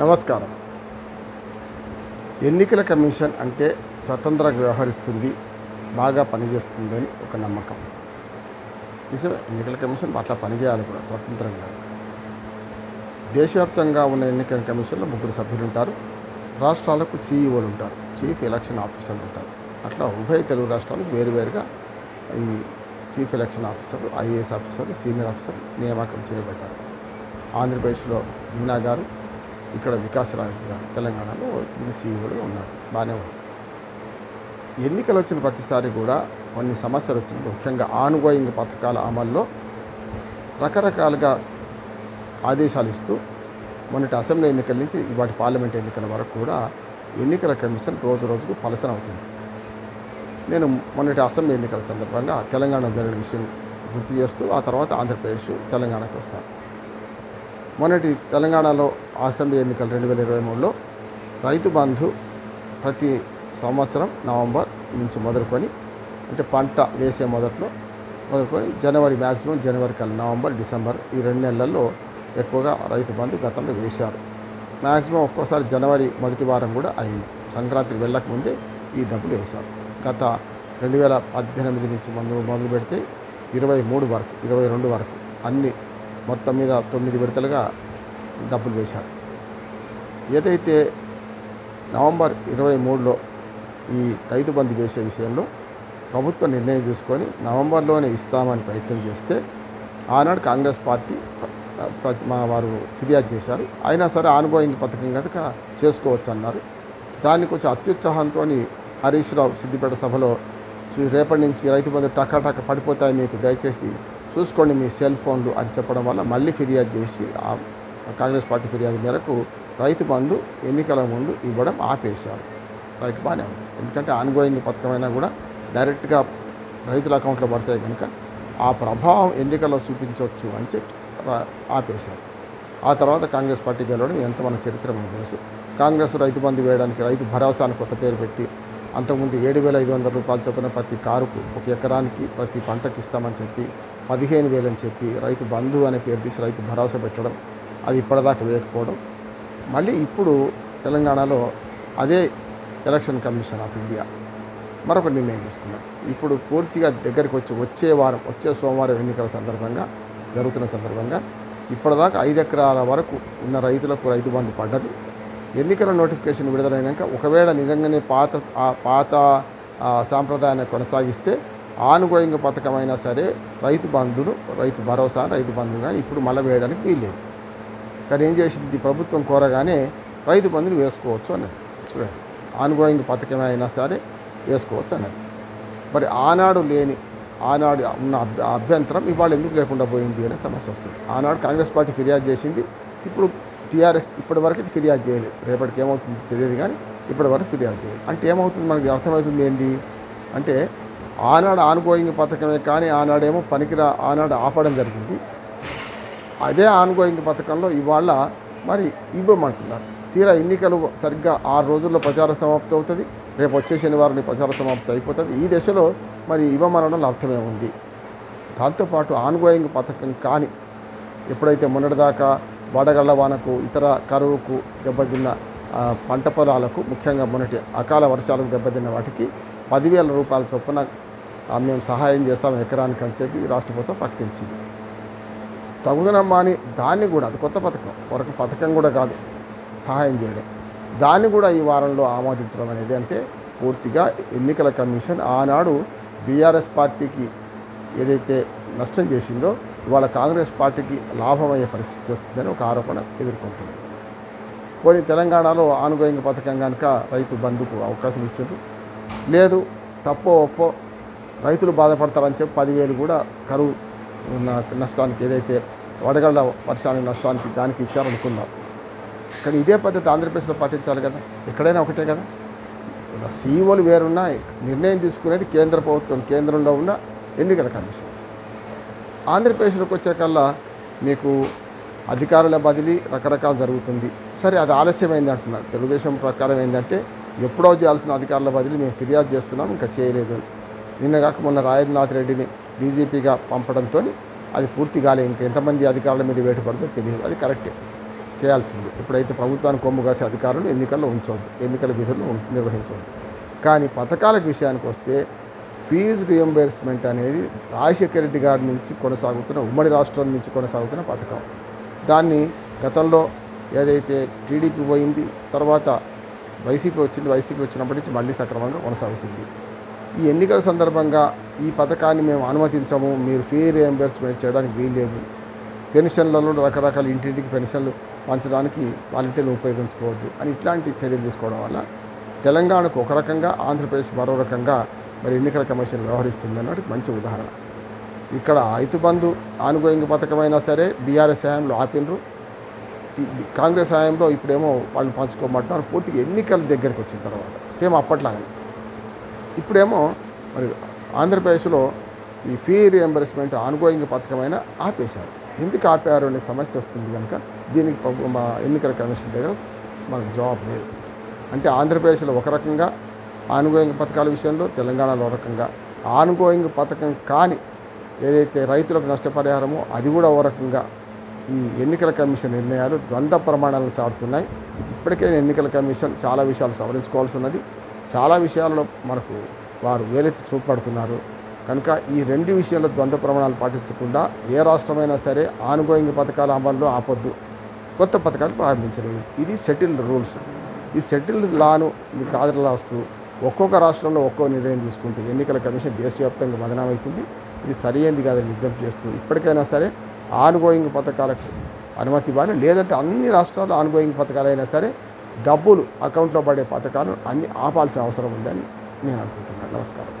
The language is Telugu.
నమస్కారం. ఎన్నికల కమిషన్ అంటే స్వతంత్రంగా వ్యవహరిస్తుంది బాగా పనిచేస్తుందని ఒక నమ్మకం. నిజమే ఎన్నికల కమిషన్ అట్లా పనిచేయాలి కూడా స్వతంత్రంగా. దేశవ్యాప్తంగా ఉన్న ఎన్నికల కమిషన్లో ముగ్గురు సభ్యులు ఉంటారు. రాష్ట్రాలకు సీఈఓలు ఉంటారు చీఫ్ ఎలక్షన్ ఆఫీసర్లు ఉంటారు. అట్లా ఉభయ తెలుగు రాష్ట్రాలకు వేరువేరుగా ఈ chief election officer IAS officer senior officer నియామకం చేయబడ్డారు. ఆంధ్రప్రదేశ్లో మీనా గారు ఇక్కడ వికాస్ రాజ్ గారు తెలంగాణలో సీఈఓలు ఉన్నారు. బాగానే ఉన్నారు. ఎన్నికలు వచ్చిన ప్రతిసారి కూడా కొన్ని సమస్యలు వచ్చింది ముఖ్యంగా ఆన్గోయింగ్ పథకాల అమల్లో రకరకాలుగా ఆదేశాలు ఇస్తూ మొన్నటి అసెంబ్లీ ఎన్నికల నుంచి ఇవాటి పార్లమెంట్ ఎన్నికల వరకు కూడా ఎన్నికల కమిషన్ రోజు రోజుకు పలచన అవుతుంది నేను మొన్నటి అసెంబ్లీ ఎన్నికల సందర్భంగా తెలంగాణ జరిగిన విషయం గుర్తు చేస్తూ ఆ తర్వాత ఆంధ్రప్రదేశ్ తెలంగాణకు వస్తాను. మొన్నటి తెలంగాణలో అసెంబ్లీ ఎన్నికలు రెండు వేల ఇరవై మూడులో రైతు బంధు ప్రతి సంవత్సరం నవంబర్ నుంచి మొదలుకొని అంటే పంట వేసే మొదట్లో మొదలుకొని జనవరి మ్యాక్సిమం జనవరి కల్లా నవంబర్ డిసెంబర్ ఈ రెండు నెలల్లో ఎక్కువగా రైతు బంధు గతంలో వేశారు. మ్యాక్సిమం ఒక్కోసారి జనవరి మొదటి వారం కూడా అయింది. సంక్రాంతికి వెళ్ళక ముందే ఈ డబ్బులు వేశారు. గత రెండు వేల పద్దెనిమిది నుంచి మొదలు మొదలు పెడితే ఇరవై మూడు వరకు ఇరవై రెండు వరకు అన్ని మొత్తం మీద తొమ్మిది విడతలుగా డబ్బులు వేశారు. ఏదైతే నవంబర్ ఇరవై మూడులో ఈ రైతు బంధు వేసే విషయంలో ప్రభుత్వం నిర్ణయం తీసుకొని నవంబర్లోనే ఇస్తామని ప్రయత్నం చేస్తే ఆనాడు కాంగ్రెస్ పార్టీ మా వారు ఫిర్యాదు చేశారు. అయినా సరే ఆన్గోయింగ్ పథకం కనుక చేసుకోవచ్చు అన్నారు. దాన్ని కొంచెం అత్యుత్సాహంతో హరీష్ రావు సిద్దిపేట సభలో రేపటి నుంచి రైతు బంధు టకాటక టక్క పడిపోతాయి మీకు దయచేసి చూసుకోండి మీ సెల్ ఫోన్లు అని చెప్పడం వల్ల మళ్ళీ ఫిర్యాదు చేసి కాంగ్రెస్ పార్టీ ఫిర్యాదు మేరకు రైతు బంధు ఎన్నికల ముందు ఇవ్వడం ఆపేశారు. రైట్ బాగానే ఉంది. ఎందుకంటే ఆన్గోయింగ్ పథకమైనా కూడా డైరెక్ట్గా రైతుల అకౌంట్లో పడతాయి కనుక ఆ ప్రభావం ఎన్నికల్లో చూపించవచ్చు అని చెప్పి ఆపేశారు. ఆ తర్వాత కాంగ్రెస్ పార్టీ గెలవడం ఎంత మన చరిత్ర మనకు తెలుసు. కాంగ్రెస్ రైతు బంధు వేయడానికి రైతు భరోసా అని కొత్త పేరు పెట్టి అంతకుముందు ఏడు వేల ఐదు వందల రూపాయలు చొప్పున ప్రతి కారుకు ఒక ఎకరానికి ప్రతి పంటకి ఇస్తామని చెప్పి పదిహేను వేలు అని చెప్పి రైతు బంధు అనే పేరు తీసి రైతు భరోసా పెట్టడం అది ఇప్పటిదాకా వేయకపోవడం. మళ్ళీ ఇప్పుడు తెలంగాణలో అదే ఎలక్షన్ కమిషన్ ఆఫ్ ఇండియా మరొక నిర్ణయం తీసుకున్నారు ఇప్పుడు పూర్తిగా దగ్గరికి వచ్చి వచ్చే వారం వచ్చే సోమవారం ఎన్నికల సందర్భంగా జరుగుతున్న సందర్భంగా ఇప్పటిదాకా ఐదు ఎకరాల వరకు ఉన్న రైతులకు రైతు బంధు పడ్డది. ఎన్నికల నోటిఫికేషన్ విడుదలైనాక ఒకవేళ నిజంగానే పాత పాత సాంప్రదాయాన్ని కొనసాగిస్తే ఆనుగోయింగ్ పథకమైనా సరే రైతు బంధును రైతు భరోసా రైతు బంధుగా ఇప్పుడు మళ్ళీ వేయడానికి వీల్లేదు. కానీ ఏం చేసింది? ప్రభుత్వం కోరగానే రైతు బంధుని వేసుకోవచ్చు అన్నది. చూడండి ఆనుగోయింగ్ పథకం అయినా సరే వేసుకోవచ్చు అన్నది. మరి ఆనాడు లేని ఆనాడు ఉన్న అభ్య- అభ్యంతరం ఇవాళ ఎందుకు లేకుండా పోయింది అనే సమస్య వస్తుంది. ఆనాడు కాంగ్రెస్ పార్టీ ఫిర్యాదు చేసింది. ఇప్పుడు టీఆర్ఎస్ ఇప్పటి వరకు ఫిర్యాదు చేయలేదు. రేపటికి ఏమవుతుంది తెలియదు కానీ ఇప్పటి వరకు ఫిర్యాదు చేయలేదు. అంటే ఏమవుతుంది? మనకి అర్థమవుతుంది ఏంటి? అంటే ఆనాడు ఆన్గోయింగ్ పథకమే కానీ ఆనాడేమో పనికిరా ఆనాడు ఆపడం జరిగింది. అదే ఆన్గోయింగ్ పథకంలో ఇవాళ మరి ఇవ్వమంటున్నారు. తీరా ఎన్నికలు సరిగ్గా ఆరు రోజుల్లో ప్రచార సమాప్తి అవుతుంది. రేపు వచ్చే శనివారం ప్రచార సమాప్తి అయిపోతుంది. ఈ దశలో మరి ఇవ్వమనడంలో అర్థమే ఉంది. దాంతోపాటు ఆన్గోయింగ్ పథకం కానీ ఎప్పుడైతే మొన్నటిదాకా వడగళ్ళ వానకు ఇతర కరువుకు దెబ్బతిన్న పంట పొలాలకు ముఖ్యంగా మొన్నటి అకాల వర్షాలకు దెబ్బతిన్న వాటికి పదివేల రూపాయల చొప్పున మేము సహాయం చేస్తాం ఎకరానికి అని చెప్పి రాష్ట్ర ప్రభుత్వం ప్రకటించింది. తగుదనమ్మా అని దాన్ని కూడా అది కొత్త పథకం ఒక పథకం కూడా కాదు సహాయం చేయడం. దాన్ని కూడా ఈ వారంలో ఆమోదించడం అనేది అంటే పూర్తిగా ఎన్నికల కమిషన్ ఆనాడు బీఆర్ఎస్ పార్టీకి ఏదైతే నష్టం చేసిందో ఇవాళ కాంగ్రెస్ పార్టీకి లాభమయ్యే పరిస్థితి వస్తుందని ఒక ఆరోపణ ఎదుర్కొంటుంది. పోనీ తెలంగాణలో ఆనుగోయింగ్ పథకం కనుక రైతు బంధుకు అవకాశం ఇచ్చారు లేదు తప్పో ఒప్పో రైతులు బాధపడతారని చెప్పి పదివేలు కూడా కరువు ఉన్న నష్టానికి ఏదైతే వడగళ్ళ వర్షానికి నష్టానికి దానికి ఇచ్చారనుకున్నారు కానీ ఇదే పద్ధతి ఆంధ్రప్రదేశ్లో పాటించాలి కదా. ఎక్కడైనా ఒకటే కదా. సీఈఓలు వేరున్నాయి నిర్ణయం తీసుకునేది కేంద్ర ప్రభుత్వం కేంద్రంలో ఉన్న ఎన్నికల కమిషన్. ఆంధ్రప్రదేశ్లోకి వచ్చేకల్లా మీకు అధికారుల బదిలీ రకరకాలు జరుగుతుంది. సరే అది ఆలస్యమైంది అంటున్నారు. తెలుగుదేశం ప్రకారం ఏంటంటే ఎప్పుడో చేయాల్సిన అధికారుల బదిలీ మేము ఫిర్యాదు చేస్తున్నాం ఇంకా చేయలేదు. నిన్న కాక మొన్న రాజేంద్రనాథ్ రెడ్డిని డీజీపీగా పంపడంతో అది పూర్తి కాలే ఇంకా ఎంతమంది అధికారుల మీద వేటు పడుతుందో తెలియదు. అది కరెక్టే. చేయాల్సింది. ఎప్పుడైతే ప్రభుత్వాన్ని కొమ్ము కాసే అధికారులు ఎన్నికల్లో ఉంచవద్దు ఎన్నికల విధులను నిర్వహించవద్దు కానీ పథకాల విషయానికి వస్తే ఫీజు రియంబర్స్మెంట్ అనేది రాజశేఖర రెడ్డి గారి నుంచి కొనసాగుతున్న ఉమ్మడి రాష్ట్రం నుంచి కొనసాగుతున్న పథకం. దాన్ని గతంలో ఏదైతే టీడీపీ పోయింది తర్వాత వైసీపీ వచ్చింది వైసీపీ వచ్చినప్పటి నుంచి మళ్ళీ సక్రమంగా కొనసాగుతుంది. ఈ ఎన్నికల సందర్భంగా ఈ పథకాన్ని మేము అనుమతించము మీరు ఫీ రియంబర్స్మెంట్ చేయడానికి వీల్లేదు. పెన్షన్లలో రకరకాల ఇంటింటికి పెన్షన్లు పంచడానికి వాలంటీర్లు ఉపయోగించుకోవద్దు అని ఇట్లాంటి చర్యలు తీసుకోవడం వల్ల తెలంగాణకు ఒక రకంగా ఆంధ్రప్రదేశ్ మరో రకంగా మరి ఎన్నికల కమిషన్ వ్యవహరిస్తుంది అన్నది మంచి ఉదాహరణ. ఇక్కడ రైతుబంధు ఆనుగోయింగ్ పథకమైనా సరే బీఆర్ఎస్ హయాంలో ఆపినరు కాంగ్రెస్ హయాంలో ఇప్పుడేమో వాళ్ళు పంచుకోమంటున్నారు. పూర్తిగా ఎన్నికల దగ్గరికి వచ్చిన తర్వాత సేమ్ అప్పట్లాగే. ఇప్పుడేమో మరి ఆంధ్రప్రదేశ్లో ఈ ఫీ రియంబర్స్మెంట్ ఆన్గోయింగ్ పథకమైన ఆపేశారు. ఎందుకు ఆపారు అనే సమస్య వస్తుంది కనుక దీనికి మా ఎన్నికల కమిషన్ దగ్గర మనకు జవాబు లేదు. అంటే ఆంధ్రప్రదేశ్లో ఒక రకంగా ఆనుగోయింగ్ పథకాల విషయంలో తెలంగాణలో రకంగా. ఆనుగోయింగ్ పథకం కాని ఏదైతే రైతులకు నష్టపరిహారమో అది కూడా ఓ రకంగా ఈ ఎన్నికల కమిషన్ నిర్ణయాలు ద్వంద్వ ప్రమాణాలను చాటుతున్నాయి. ఇప్పటికే ఎన్నికల కమిషన్ చాలా విషయాలు సవరించుకోవాల్సి ఉన్నది. చాలా విషయాల్లో మనకు వారు వేలెత్తి చూపడుతున్నారు కనుక ఈ రెండు విషయాల్లో ద్వంద్వ ప్రమాణాలు పాటించకుండా ఏ రాష్ట్రమైనా సరే ఆనుగోయింగ్ పథకాల అమల్లో ఆపొద్దు. కొత్త పథకాలు ప్రారంభించలేదు ఇది సెటిల్డ్ రూల్స్. ఈ సెటిల్డ్ లాను మీకు ఆదరలాస్తూ ఒక్కొక్క రాష్ట్రంలో ఒక్కో నిర్ణయం తీసుకుంటే ఎన్నికల కమిషన్ దేశవ్యాప్తంగా మదనమవుతుంది ఇది సరైనది కాదని విజ్ఞప్తి చేస్తూ ఇప్పటికైనా సరే ఆన్గోయింగ్ పథకాలకు అనుమతి ఇవ్వాలి. లేదంటే అన్ని రాష్ట్రాల్లో ఆన్గోయింగ్ పథకాలైనా సరే డబ్బులు అకౌంట్లో పడే పథకాలు అన్నీ ఆపాల్సిన అవసరం ఉందని నేను అనుకుంటున్నాను. నమస్కారం.